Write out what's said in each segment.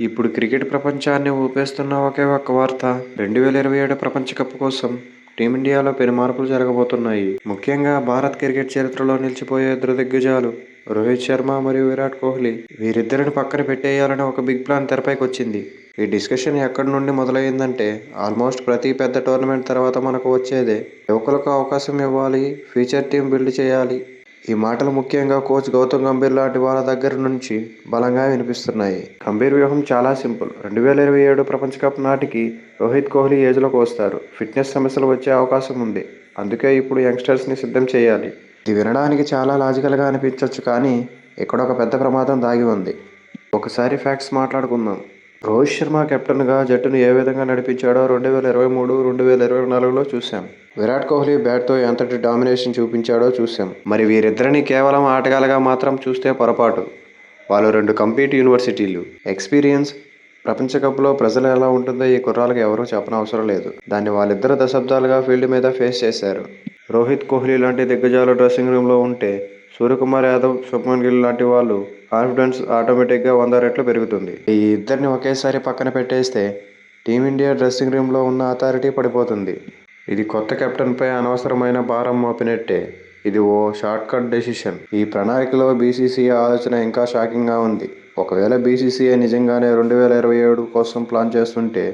ఇప్పుడు క్రికెట్ ప్రపంచాన్ని ఊపేస్తున్న ఒకే ఒక్క వార్త. రెండు వేల ఇరవై ఏడు ప్రపంచ కప్ కోసం టీమిండియాలో పెను మార్పులు జరగబోతున్నాయి. ముఖ్యంగా భారత్ క్రికెట్ చరిత్రలో నిలిచిపోయే ఇద్దరు దిగ్గజాలు రోహిత్ శర్మ మరియు విరాట్ కోహ్లీ. వీరిద్దరిని పక్కన పెట్టేయాలని ఒక బిగ్ ప్లాన్ తెరపైకి వచ్చింది ఈ డిస్కషన్ ఎక్కడి నుండి మొదలైందంటే ఆల్మోస్ట్ ప్రతి పెద్ద టోర్నమెంట్ తర్వాత మనకు వచ్చేదే. యువకులకు అవకాశం ఇవ్వాలి ఫ్యూచర్ టీం బిల్డ్ చేయాలి. ఈ మాటలు ముఖ్యంగా కోచ్ గౌతమ్ గంభీర్ లాంటి వాళ్ళ దగ్గర నుంచి బలంగా వినిపిస్తున్నాయి. గంభీర్ వ్యూహం చాలా సింపుల్. రెండు వేల ఇరవై ఏడు ప్రపంచ కప్ నాటికి రోహిత్ కోహ్లీ ఏజ్లోకి వస్తారు. ఫిట్నెస్ సమస్యలు వచ్చే అవకాశం ఉంది. అందుకే ఇప్పుడు యంగ్స్టర్స్ని సిద్ధం చేయాలి. ఇది వినడానికి చాలా లాజికల్గా అనిపించవచ్చు కానీ ఇక్కడ ఒక పెద్ద ప్రమాదం దాగి ఉంది. ఒకసారి ఫ్యాక్ట్స్ మాట్లాడుకుందాం. రోహిత్ శర్మ కెప్టెన్గా జట్టును ఏ విధంగా నడిపించాడో రెండు వేల ఇరవై మూడు రెండు వేల ఇరవై నాలుగులో చూశాం. విరాట్ కోహ్లీ బ్యాట్తో ఎంతటి డామినేషన్ చూపించాడో చూశాం. మరి వీరిద్దరిని కేవలం ఆటగాళ్ళగా మాత్రం చూస్తే పొరపాటు. వాళ్ళు రెండు కంప్లీట్ యూనివర్సిటీలు. ఎక్స్పీరియన్స్ ప్రపంచకప్లో ప్రజలు ఎలా ఉంటుందో ఈ కుర్రాలకు ఎవరూ చెప్పనవసరం లేదు. దాన్ని వాళ్ళిద్దరు దశాబ్దాలుగా ఫీల్డ్ మీద ఫేస్ చేశారు. రోహిత్ కోహ్లీ లాంటి దిగ్గజాలు డ్రెస్సింగ్ రూమ్లో ఉంటే సూర్యకుమార్ యాదవ్ శుభ్మన్ గిల్ లాంటి వాళ్ళు కాన్ఫిడెన్స్ ఆటోమేటిక్గా వంద రెట్లు పెరుగుతుంది. ఈ ఇద్దరిని ఒకేసారి పక్కన పెట్టేస్తే టీమిండియా డ్రెస్సింగ్ రూమ్లో ఉన్న అథారిటీ పడిపోతుంది. ఇది కొత్త కెప్టెన్పై అనవసరమైన భారం మోపినట్టే. ఇది ఓ షార్ట్కట్ డెసిషన్. ఈ ప్రణాళికలో బీసీసీఐ ఆలోచన ఇంకా షాకింగ్గా ఉంది. ఒకవేళ బీసీసీఐ నిజంగానే రెండు వేల ఇరవై ఏడు కోసం ప్లాన్ చేస్తుంటే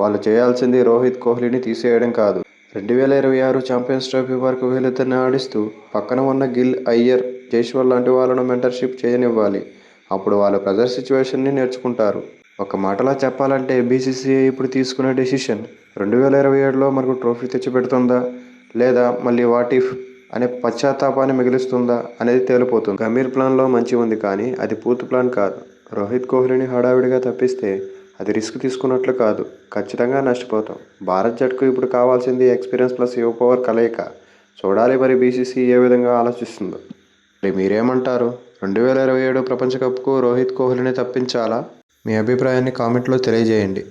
వాళ్ళు చేయాల్సింది రోహిత్ కోహ్లీని తీసేయడం కాదు. రెండు వేల ఇరవై ఆరు ఛాంపియన్స్ ట్రోఫీ వరకు వీళ్ళిద్దరిని ఆడిస్తూ పక్కన ఉన్న గిల్ అయ్యర్ జైష్వర్ లాంటి వాళ్ళను మెంటర్షిప్ చేయనివ్వాలి. అప్పుడు వాళ్ళు ప్రజర్ సిచ్యువేషన్ని నేర్చుకుంటారు. ఒక మాటలా చెప్పాలంటే బీసీసీఐ ఇప్పుడు తీసుకునే డెసిషన్. రెండు వేల ఇరవై ఏడులో మనకు ట్రోఫీ తెచ్చిపెడుతుందా? లేదా మళ్ళీ వాట్ ఇఫ్ అనే పశ్చాత్తాపాన్ని మిగిలిస్తుందా అనేది తేలిపోతుంది. గంభీర్ ప్లాన్లో మంచి ఉంది కానీ అది పూర్తి ప్లాన్ కాదు. రోహిత్ కోహ్లీని హడావిడిగా తప్పిస్తే అది రిస్క్ తీసుకున్నట్లు కాదు. ఖచ్చితంగా నష్టపోతాం. భారత్ జట్టుకు ఇప్పుడు కావాల్సింది ఎక్స్పీరియన్స్ ప్లస్ యువ పవర్ కలయిక. చూడాలి మరి బీసీసీ ఏ విధంగా ఆలోచిస్తుందో. మరి మీరేమంటారు? రెండు వేల ఇరవై ఏడు ప్రపంచ కప్కు రోహిత్ కోహ్లీని తప్పించాలా? మీ అభిప్రాయాన్ని కామెంట్లో తెలియజేయండి.